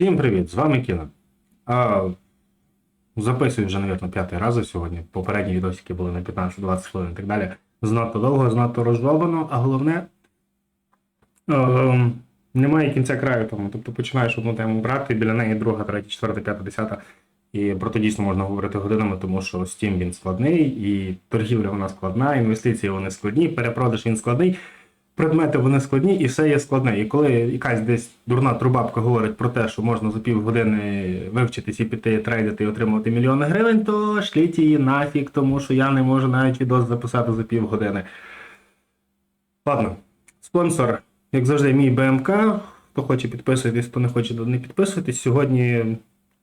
Всім привіт, з вами Кіно. А, записую вже, мабуть, п'ятий раз сьогодні. Попередні відосики були на 15-20 хвилин і так далі. Знато довго, знато розжовано, а головне е, немає кінця краю тому. Тобто починаєш одну тему брати, біля неї друга, третя, четверта, п'ята, десята. І про то дійсно можна говорити годинами, тому що Steam він складний, і торгівля вона складна, інвестиції вони складні, перепродаж він складний. Предмети вони складні і все є складне. І коли якась десь дурна трубабка говорить про те, що можна за півгодини вивчитись і піти трейдити і отримувати мільйони гривень, то шліть її нафіг, тому що я не можу навіть відос записати за півгодини. Ладно, спонсор, як завжди, мій БМК. Хто хоче підписуйтесь, хто не хоче, то не підписуйтесь. Сьогодні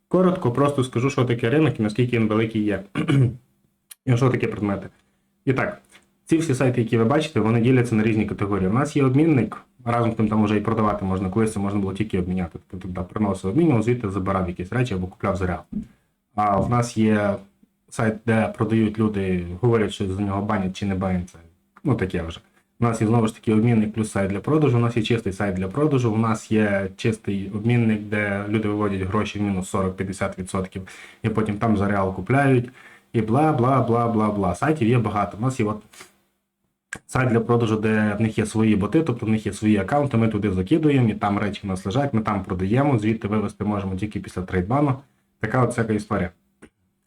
коротко просто скажу, що таке ринок і наскільки він великий є. і що таке предмети. І так. Ці всі сайти, які ви бачите, вони діляться на різні категорії. У нас є обмінник, разом з тим там вже і продавати можна, колись це можна було тільки обміняти. Тобто туди приносив обмінював, звідти забирав якісь речі або купляв за. А в нас є сайт, де продають люди, говорять, що за нього банять чи не банять. Ну таке вже. У нас є знову ж таки обмінник плюс сайт для продажу. У нас є чистий сайт для продажу. У нас є чистий обмінник, де люди виводять гроші в мінус 40-50%, і потім там за реал купляють. І бла бла бла бла бла. Сайтів є багато. У нас є от сайт для продажу, де в них є свої боти, тобто в них є свої аккаунти, ми туди закидуємо, і там речі в нас лежать, ми там продаємо, звідти вивести можемо тільки після трейдбану. Така от всяка історія.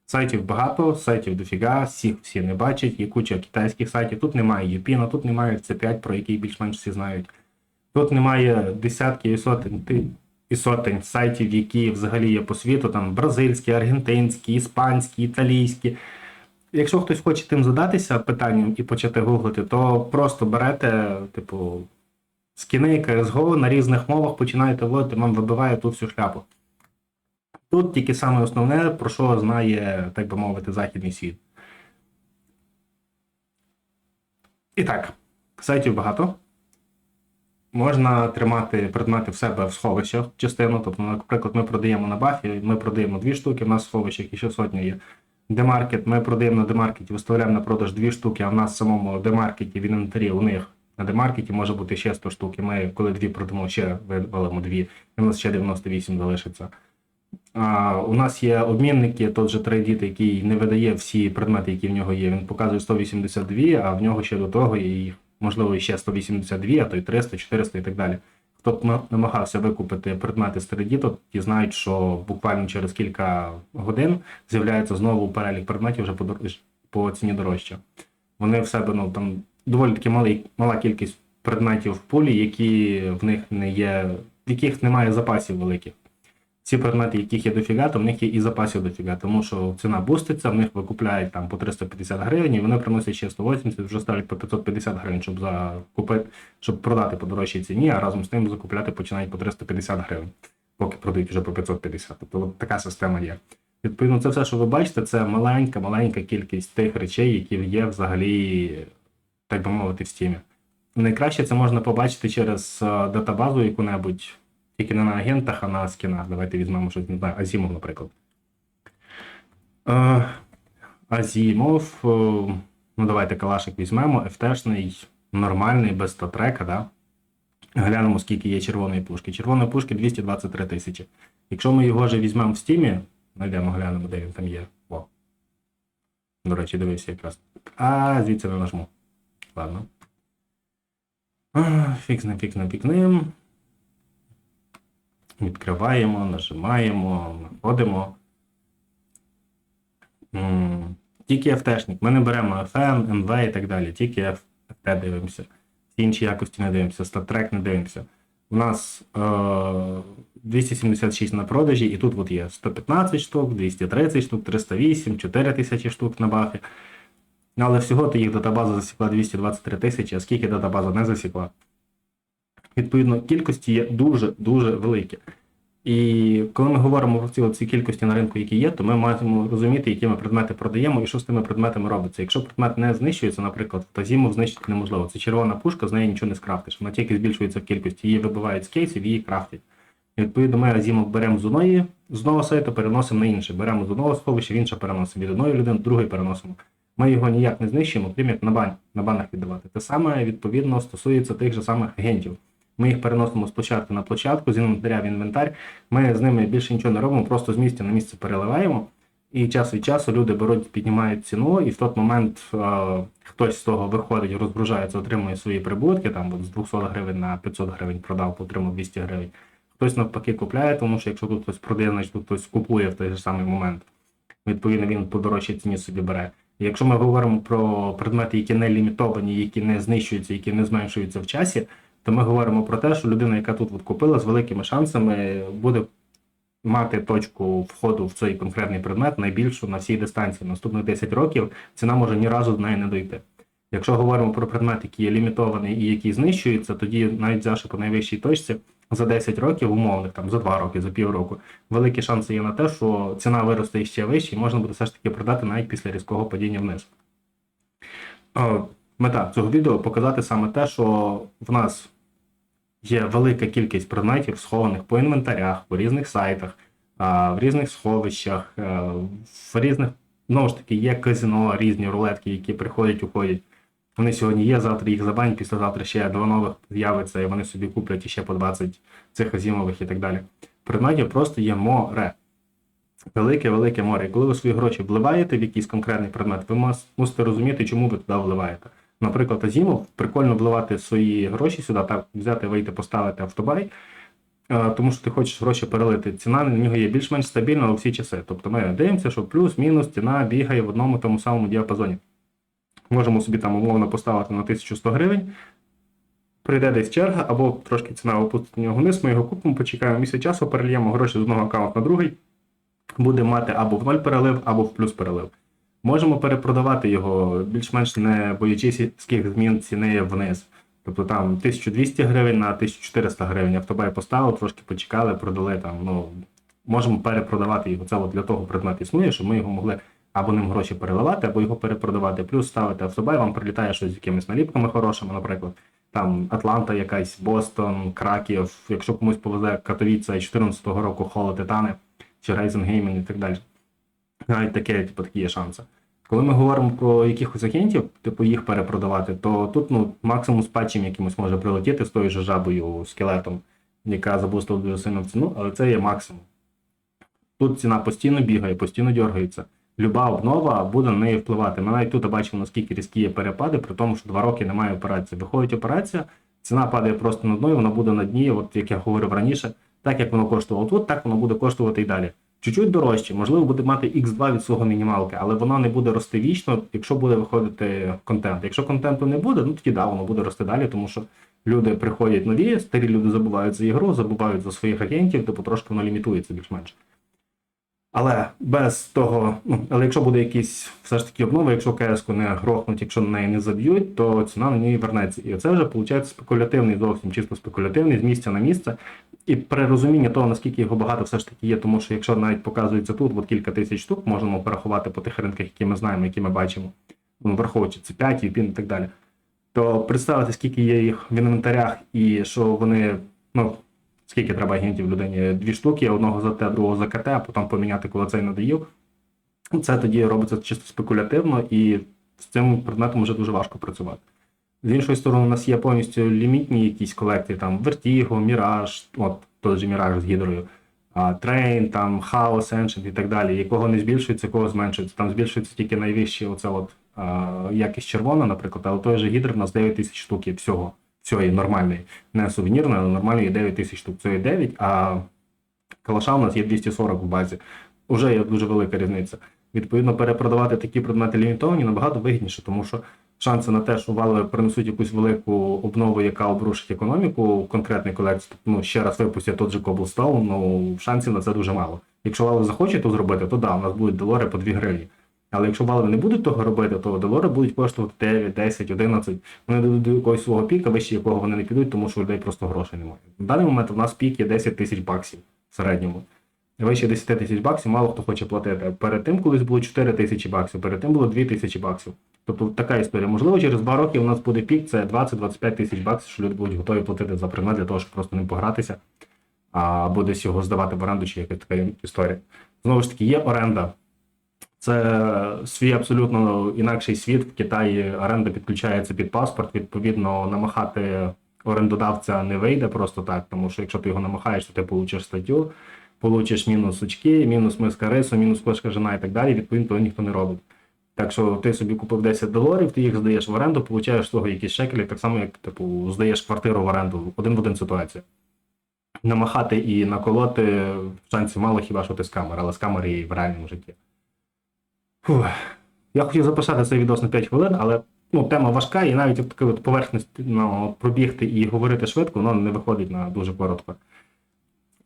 Сайтів багато, сайтів дофіга, всіх всі не бачать, є куча китайських сайтів. Тут немає Юпіна, тут немає C5, про який більш-менш всі знають. Тут немає десятки і сотень і сотень сайтів, які взагалі є по світу, там бразильські, аргентинські, іспанські, італійські. Якщо хтось хоче тим задатися питанням і почати гуглити, то просто берете, типу, скіни CSGO на різних мовах, починаєте вводити, вам вибиває ту всю шляпу. Тут тільки саме основне, про що знає, так би мовити, західний світ. І так, сайтів багато. Можна тримати предмети в себе в сховищах частину. Тобто, наприклад, ми продаємо на бафі, ми продаємо дві штуки, в нас в сховищах і ще сотня є. Демаркет, ми продаємо на демаркеті, виставляємо на продаж дві штуки, а в нас в самому демаркеті в інвентарі у них на демаркеті може бути ще 100 штук. І ми, коли дві продамо, ще вивалимо дві, і у нас ще 98 залишиться. А, у нас є обмінники, тот же трейдіт, який не видає всі предмети, які в нього є. Він показує 182, а в нього ще до того їх, можливо, ще 182, а то й 300, 400 і так далі. Хто намагався викупити предмети з трейдіту, ті знають, що буквально через кілька годин з'являється знову перелік предметів вже по, дор- по ціні дорожче. Вони в себе ну, там доволі таки малий, мала кількість предметів в пулі, які в них не є, в яких немає запасів великих. Ці предмети, яких є дофіга, то в них є і запасів дофіга, тому що ціна буститься, в них викупляють там по 350 гривень, і вони приносять ще 180, вже ставлять по 550 гривень, щоб закупити, щоб продати по дорожчій ціні, а разом з тим закупляти починають по 350 гривень, поки продають вже по 550. Тобто от така система є. Відповідно, це все, що ви бачите, це маленька, маленька кількість тих речей, які є взагалі, так би мовити, в стімі. Найкраще це можна побачити через е, датабазу яку-небудь, тільки не на агентах, а на скінах. Давайте візьмемо щось, не знаю, Азімов, наприклад. Е, Азімов, е, ну давайте калашик візьмемо, FT-шний, нормальний, без статрека, да? Глянемо, скільки є червоної пушки. Червоної пушки 223 тисячі. Якщо ми його вже візьмемо в стімі, знайдемо, глянемо, де він там є. О. До речі, дивився якраз. А, звідси не нажму. Ладно. Фікснем, фікснем, фікнем. Відкриваємо, нажимаємо, знаходимо. Тільки FT-шник. Ми не беремо FM, MV і так далі. Тільки FT дивимося. Всі інші якості не дивимося, StatTrack не дивимося. У нас е, 276 на продажі, і тут от є 115 штук, 230 штук, 308, 4000 штук на бафі. Але всього то їх датабаза засікла 223 тисячі, а скільки датабаза не засікла. Відповідно, кількості є дуже-дуже великі. І коли ми говоримо про ці, ці кількості на ринку, які є, то ми маємо розуміти, які ми предмети продаємо і що з тими предметами робиться. Якщо предмет не знищується, наприклад, тазімов знищити неможливо. Це червона пушка, з неї нічого не скрафтиш. Вона тільки збільшується в кількості. Її вибивають з кейсів, її крафтять. І відповідно, ми азімов беремо з одної, з одного сайту, переносимо на інше. Беремо з одного сховища, в інше переносимо від одної людини до другої переносимо. Ми його ніяк не знищуємо, крім як на бань, на банах віддавати. Те саме відповідно стосується тих же самих агентів. Ми їх переносимо з площадки на площадку, з інвентаря в інвентар. Ми з ними більше нічого не робимо, просто з місця на місце переливаємо. І час від часу люди беруть, піднімають ціну, і в той момент е, хтось з того виходить, розгружається, отримує свої прибутки, там от з 200 гривень на 500 гривень продав, отримав 200 гривень. Хтось навпаки купляє, тому що якщо тут хтось продає, значить тут хтось купує в той же самий момент. Відповідно, він по дорожчій ціні собі бере. І якщо ми говоримо про предмети, які не лімітовані, які не знищуються, які не зменшуються в часі, то ми говоримо про те, що людина, яка тут от купила, з великими шансами буде мати точку входу в цей конкретний предмет найбільшу на всій дистанції. Наступних 10 років ціна може ні разу до неї не дойти. Якщо говоримо про предмет, який є лімітований і який знищується, тоді навіть взявши по найвищій точці за 10 років, умовних там за 2 роки, за півроку, великі шанси є на те, що ціна виросте ще вище, і можна буде все ж таки продати навіть після різкого падіння вниз. Е, Мета цього відео показати саме те, що в нас є велика кількість предметів, схованих по інвентарях, по різних сайтах, в різних сховищах, е, в різних, знову ж таки, є казино, різні рулетки, які приходять, уходять. Вони сьогодні є, завтра їх забанять, післязавтра ще два нових з'явиться, і вони собі куплять іще по 20 цих азімових і так далі. Предметів просто є море. Велике-велике море. І коли ви свої гроші вливаєте в якийсь конкретний предмет, ви мусите розуміти, чому ви туди вливаєте. Наприклад, Азімов, прикольно вливати свої гроші сюди, так, взяти, вийти, поставити автобай, е, тому що ти хочеш гроші перелити. Ціна на нього є більш-менш стабільна у всі часи. Тобто ми дивимося, що плюс-мінус ціна бігає в одному тому самому діапазоні. Можемо собі там умовно поставити на 1100 гривень. Прийде десь черга, або трошки ціна опустить вниз, ми його купимо, почекаємо місяць часу, перельємо гроші з одного аккаунту на другий, буде мати або в ноль перелив, або в плюс перелив. Можемо перепродавати його, більш-менш не боячись скільки змін ціни вниз. Тобто там 1200 гривень на 1400 гривень. Автобай поставив, трошки почекали, продали там. Ну, можемо перепродавати його. Це от для того предмет існує, щоб ми його могли або ним гроші переливати, або його перепродавати. Плюс ставити автобай, вам прилітає щось з якимись наліпками хорошими, наприклад. Там Атланта, якась, Бостон, Краків, якщо комусь повезе Катовіця 2014 року Холо Титани чи Ryzen Gaming і так далі. Навіть таке, типу, такі є шанси. Коли ми говоримо про якихось агентів, типу їх перепродавати, то тут ну, максимум з патчем якимось може прилетіти з тою же жабою скелетом, яка забустила дуже сильно ціну, але це є максимум. Тут ціна постійно бігає, постійно дергається. Люба обнова буде на неї впливати. Ми навіть тут бачимо, наскільки різкі є перепади, при тому, що два роки немає операції. Виходить операція, ціна падає просто на дно, і вона буде на дні, от як я говорив раніше, так як воно коштувало тут, так воно буде коштувати і далі. Чуть-чуть дорожче, можливо, буде мати X2 від свого мінімалки, але воно не буде рости вічно, якщо буде виходити контент. Якщо контенту не буде, ну тоді да, воно буде рости далі, тому що люди приходять нові, старі люди забувають за ігру, забувають за своїх агентів, то потрошки воно лімітується більш-менш. Але без того, ну, але якщо буде якісь все ж таки обнови, якщо КС не грохнуть, якщо на неї не заб'ють, то ціна на неї вернеться. І це вже виходить спекулятивний, зовсім чисто спекулятивний, з місця на місце. І при розумінні того, наскільки його багато все ж таки є, тому що якщо навіть показується тут, от кілька тисяч штук, можемо порахувати по тих ринках, які ми знаємо, які ми бачимо, ну, враховуючи це 5, VPN і так далі. То представити, скільки є їх в інвентарях, і що вони, ну, скільки треба агентів людині? Дві штуки, одного за те, другого за КТ, а потім поміняти, коли цей надоїв. Це тоді робиться чисто спекулятивно, і з цим предметом вже дуже важко працювати. З іншої сторони, у нас є повністю лімітні якісь колекції, там Vertigo, Mirage, от той же Mirage з гідрою, Train, там Chaos, Ancient і так далі, якого не збільшується, якого зменшується. Там збільшується тільки найвищі оце от, а, якість червона, наприклад, але той же гідр у нас 9 тисяч штук всього. Всього нормальної. Не сувенірної, але нормальної є 9 тисяч штук. Це є 9, а калаша у нас є 240 в базі. Уже є дуже велика різниця. Відповідно, перепродавати такі предмети лімітовані набагато вигідніше, тому що шанси на те, що Valve принесуть якусь велику обнову, яка обрушить економіку в конкретній колекції, ну, ще раз випустять тот же Cobblestone, ну шансів на це дуже мало. Якщо Valve захоче то зробити, то да, у нас будуть долари по 2 гривні. Але якщо Valve не будуть того робити, то долари будуть коштувати 9, 10, 11. Вони дадуть до якогось свого піка, вище якого вони не підуть, тому що людей просто грошей немає. В даний момент у нас пік є 10 тисяч баксів в середньому. Вище 10 тисяч баксів мало хто хоче платити. Перед тим колись було 4 тисячі баксів, перед тим було 2 тисячі баксів. Тобто така історія. Можливо, через 2 роки у нас буде пік, це 20-25 тисяч баксів, що люди будуть готові платити за предмет для того, щоб просто ним погратися, або десь його здавати в оренду чи якась така історія. Знову ж таки, є оренда. Це свій абсолютно інакший світ. В Китаї оренда підключається під паспорт. Відповідно, намахати орендодавця не вийде просто так, тому що якщо ти його намахаєш, то ти получиш статтю, получиш мінус очки, мінус миска рису, мінус кошка жена і так далі. Відповідно, того ніхто не робить. Так що ти собі купив 10 доларів, ти їх здаєш в оренду, получаєш з того якісь шекелі, так само, як типу, здаєш квартиру в оренду, один в один ситуація. Намахати і наколоти шансів мало хіба що ти з камери, але з камери і в реальному житті. Фух. Я хотів записати цей відос на 5 хвилин, але ну, тема важка, і навіть от таке поверхність ну, пробігти і говорити швидко, воно не виходить на дуже коротко.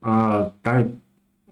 А,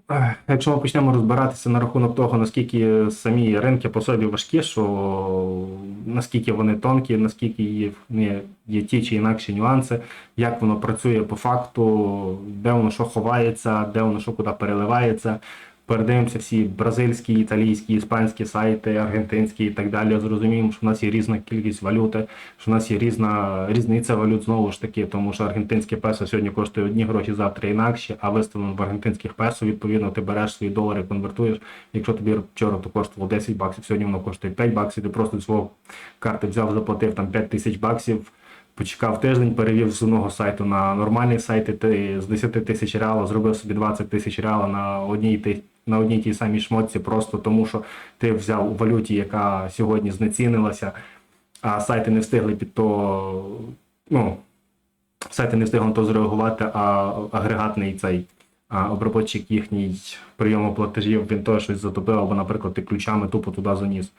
ех, якщо ми почнемо розбиратися на рахунок того, наскільки самі ринки по собі важкі, що наскільки вони тонкі, наскільки є, є, є ті чи інакші нюанси, як воно працює по факту, де воно що ховається, де воно що куди переливається. Передивимося всі бразильські, італійські, іспанські сайти, аргентинські і так далі. Зрозуміємо, що в нас є різна кількість валюти, що в нас є різна різниця валют знову ж таки, тому що аргентинське песо сьогодні коштує одні гроші, завтра інакші, а виставлено в аргентинських песо, відповідно, ти береш свої долари, конвертуєш. Якщо тобі вчора то коштувало 10 баксів, сьогодні воно коштує 5 баксів, ти просто свого карти взяв, заплатив там 5 тисяч баксів. Почекав тиждень, перевів з одного сайту на нормальний сайт, і ти з 10 тисяч реалу зробив собі 20 тисяч реалу на одній на одній тій самій шмотці, просто тому що ти взяв у валюті, яка сьогодні знецінилася, а сайти не встигли під то. Ну, сайти не встигли на то зреагувати, а агрегатний цей а, оброботчик їхній прийому платежів, він теж щось затопив, або, наприклад, ти ключами тупо туди заніс.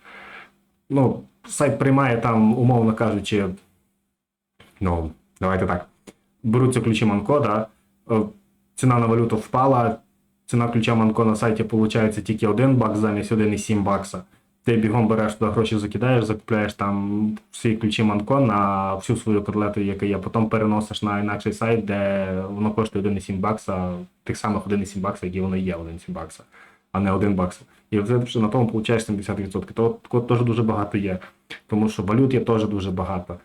Ну, сайт приймає там, умовно кажучи, ну, давайте так. Беруться ключі Манко, да, е, ціна на валюту впала, ціна ключа Манко на сайті виходить тільки 1 бакс замість 1,7 бакса. Ти бігом береш туди гроші, закидаєш, закупляєш там всі ключі Манко на всю свою котлету, яка є, потім переносиш на інакший сайт, де воно коштує 1,7 бакса, тих самих 1,7 бакса, які воно є 1,7 бакса, а не 1 бакс. І вже на тому получаєш 70%. То теж дуже багато є. Тому що валют є теж дуже багато.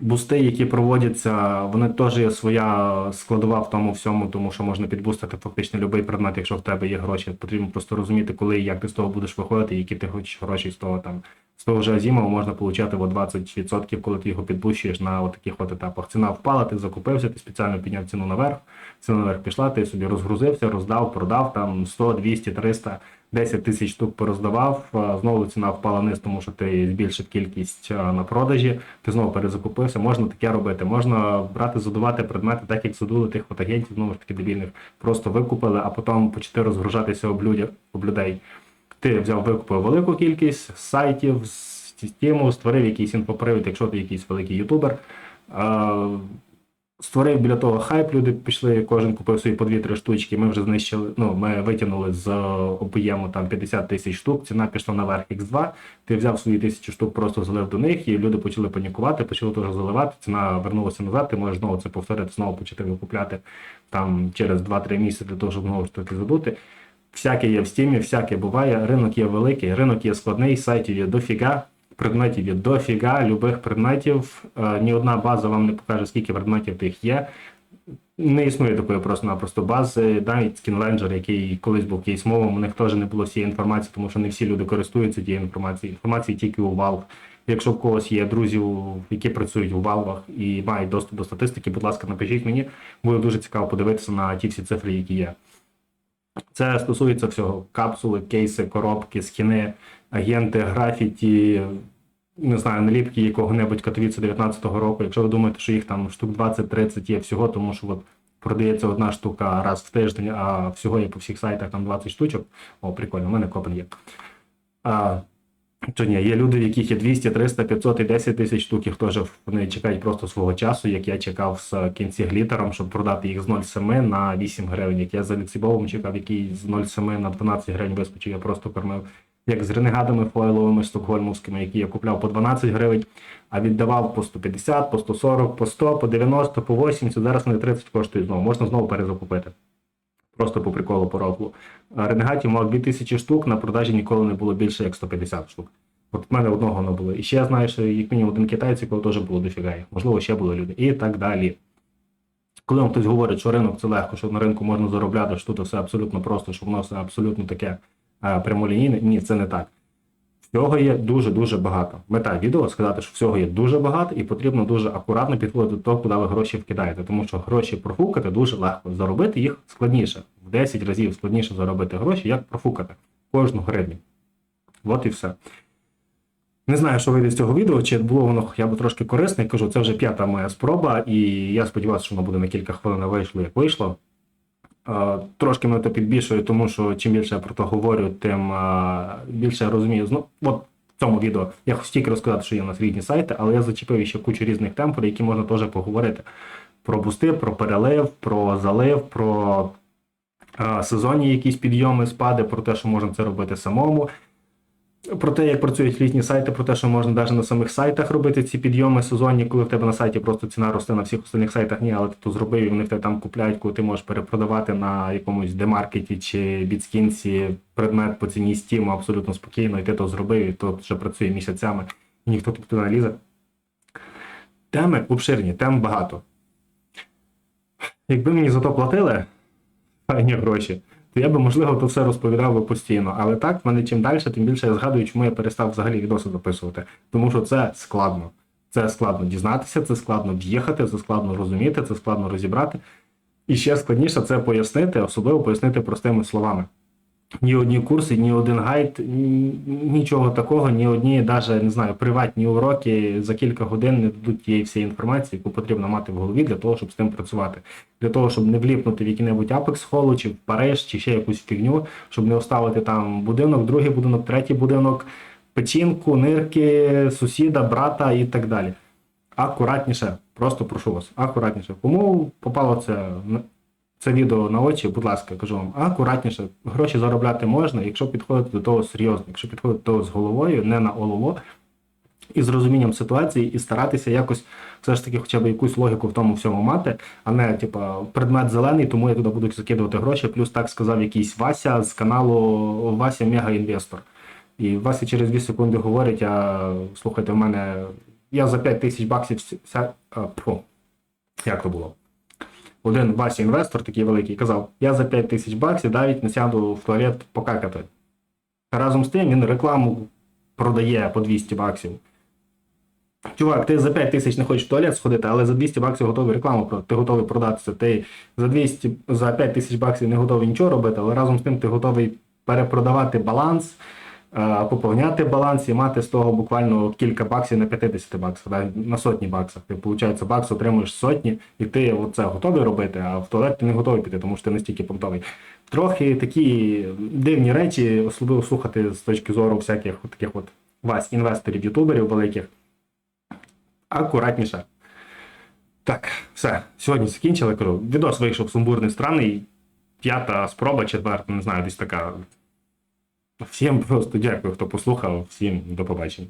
Бусти, які проводяться, вони теж є своя складова в тому всьому, тому що можна підбустити фактично будь-який предмет, якщо в тебе є гроші. Потрібно просто розуміти, коли і як ти з того будеш виходити, які ти хочеш гроші з того там. З того ж Азімова можна отримати 20%, коли ти його підбущуєш на таких от етапах. Ціна впала, ти закупився, ти спеціально підняв ціну наверх, ціна наверх пішла, ти собі розгрузився, роздав, продав там 100, 200, 300, 10 тисяч штук пороздавав. Знову ціна впала вниз, тому що ти збільшив кількість на продажі, ти знову перезакупився. Можна таке робити. Можна брати, задувати предмети, так як задули тих от агентів, знову ж таки дебільних, просто викупили, а потім почати розгружатися об, людя, об людей. Ти взяв, викупив велику кількість сайтів з Steam, створив якийсь інфопривід, якщо ти якийсь великий ютубер. Створив біля того хайп, люди пішли, кожен купив свої по 2-3 штучки. Ми вже знищили, ну, ми витягнули з об'єму там 50 тисяч штук, ціна пішла наверх X2. Ти взяв свої тисячі штук, просто залив до них, і люди почали панікувати, почали теж заливати. Ціна вернулася назад. Ти можеш знову це повторити, знову почати викупляти там через 2-3 місяці для того, щоб знову ж таки задути. Всяке є в стімі, всяке буває. Ринок є великий, ринок є складний, сайтів є дофіга, предметів є дофіга, любих предметів. Е, Ні одна база вам не покаже, скільки предметів тих є. Не існує такої просто-напросто бази. Навіть SkinLanger, який колись був кейс-мовом, у них теж не було всієї інформації, тому що не всі люди користуються тією інформацією. Інформації тільки у Valve. Якщо в когось є друзів, які працюють у Valve і мають доступ до статистики, будь ласка, напишіть мені. Буде дуже цікаво подивитися на ті всі цифри, які є. Це стосується всього: капсули, кейси, коробки, скіни, агенти, графіті, не знаю, наліпки якого-небудь Катовіця 19-го року. Якщо ви думаєте, що їх там штук 20-30 є всього, тому що от продається одна штука раз в тиждень, а всього є по всіх сайтах там 20 штучок. О, прикольно, у мене копен є. А, то ні, є люди, в яких є 200, 300, 500 і 10 тисяч штук, їх теж вони чекають просто свого часу, як я чекав з кінці глітером, щоб продати їх з 0,7 на 8 гривень. Як я за Лексібовим чекав, який з 0,7 на 12 гривень вискочив, я просто кормив. Як з ренегадами фойловими стокгольмовськими, які я купляв по 12 гривень, а віддавав по 150, по 140, по 100, по 90, по 80, зараз вони 30 коштують знову. Можна знову перезакупити. Просто по приколу по року. Ренегатів мав 2000 штук, на продажі ніколи не було більше як 150 штук. От в мене одного воно було. І ще я знаю, що як мінімум один китайець, якого теж було дофіга. їх. Можливо, ще були люди. І так далі. Коли вам хтось говорить, що ринок це легко, що на ринку можна заробляти, що тут все абсолютно просто, що воно все абсолютно таке прямолінійне, ні, це не так. Всього є дуже-дуже багато. Мета відео сказати, що всього є дуже багато, і потрібно дуже акуратно підходити до того, куди ви гроші вкидаєте. Тому що гроші профукати дуже легко. Заробити їх складніше. В 10 разів складніше заробити гроші, як профукати кожну гривню. От і все. Не знаю, що вийде з цього відео, чи було воно хоча б трошки корисне. Я кажу, це вже п'ята моя спроба, і я сподіваюся, що воно буде на кілька хвилин вийшло, як вийшло. Е, Трошки мене то підбільшує, тому що чим більше я про то говорю, тим е, більше я розумію. Ну, от в цьому відео я тільки розказати, що є у нас різні сайти, але я зачепив ще кучу різних тем, про які можна теж поговорити. Про бусти, про перелив, про залив, про е, сезонні якісь підйоми, спади, про те, що можна це робити самому. Про те, як працюють різні сайти, про те, що можна навіть на самих сайтах робити ці підйоми сезонні, коли в тебе на сайті просто ціна росте на всіх остальних сайтах, ні, але ти то зробив і вони в тебе там купляють, коли ти можеш перепродавати на якомусь демаркеті чи біцкінці предмет по ціні Steam абсолютно спокійно, і ти то зробив, і то вже працює місяцями, і ніхто тут не лізе. Теми обширні, тем багато. Якби мені за то платили файні гроші, то я би, можливо, то все розповідав би постійно. Але так, в мене чим далі, тим більше я згадую, чому я перестав взагалі відоси записувати. Тому що це складно. Це складно дізнатися, це складно в'їхати, це складно розуміти, це складно розібрати. І ще складніше це пояснити, особливо пояснити простими словами. Ні одні курси, ні один гайд, нічого такого, ні одні, навіть не знаю, приватні уроки за кілька годин не дадуть тієї всієї інформації, яку потрібно мати в голові для того, щоб з тим працювати. Для того, щоб не вліпнути в який-небудь Apex Hall, чи в Париж, чи ще якусь фігню, щоб не оставити там будинок, другий будинок, третій будинок, печінку, нирки, сусіда, брата і так далі. Акуратніше, просто прошу вас, акуратніше. Кому попало це це відео на очі, будь ласка, кажу вам, акуратніше. Гроші заробляти можна, якщо підходити до того серйозно, якщо підходити до того з головою, не на олово, і з розумінням ситуації, і старатися якось все ж таки хоча б якусь логіку в тому всьому мати, а не типа предмет зелений, тому я туди буду закидувати гроші. Плюс так сказав якийсь Вася з каналу Вася Мега Інвестор. І Вася через 2 секунди говорить: а слухайте, в мене я за 5 тисяч баксів ся, а, як то було? Один Вася інвестор такий великий казав: я за 5 тисяч баксів навіть не сяду в туалет покакати. Разом з тим він рекламу продає по 200 баксів. Чувак, ти за 5 тисяч не хочеш в туалет сходити, але за 200 баксів готовий рекламу продати. Ти готовий продатися. Ти за 200, за 5 тисяч баксів не готовий нічого робити, але разом з тим ти готовий перепродавати баланс, поповняти баланс і мати з того буквально кілька баксів на 50 баксах, да, на сотні баксах. Ти, виходить, бакс отримуєш сотні, і ти оце готовий робити, а в туалет ти не готовий піти, тому що ти настільки понтовий. Трохи такі дивні речі, особливо слухати з точки зору всяких от таких от вас, інвесторів, ютуберів великих акуратніше. Так, все, сьогодні закінчили. Відос вийшов сумбурний, странний. П'ята спроба, четверта, не знаю, десь така. Всім просто дякую, хто послухав. Всім до побачення.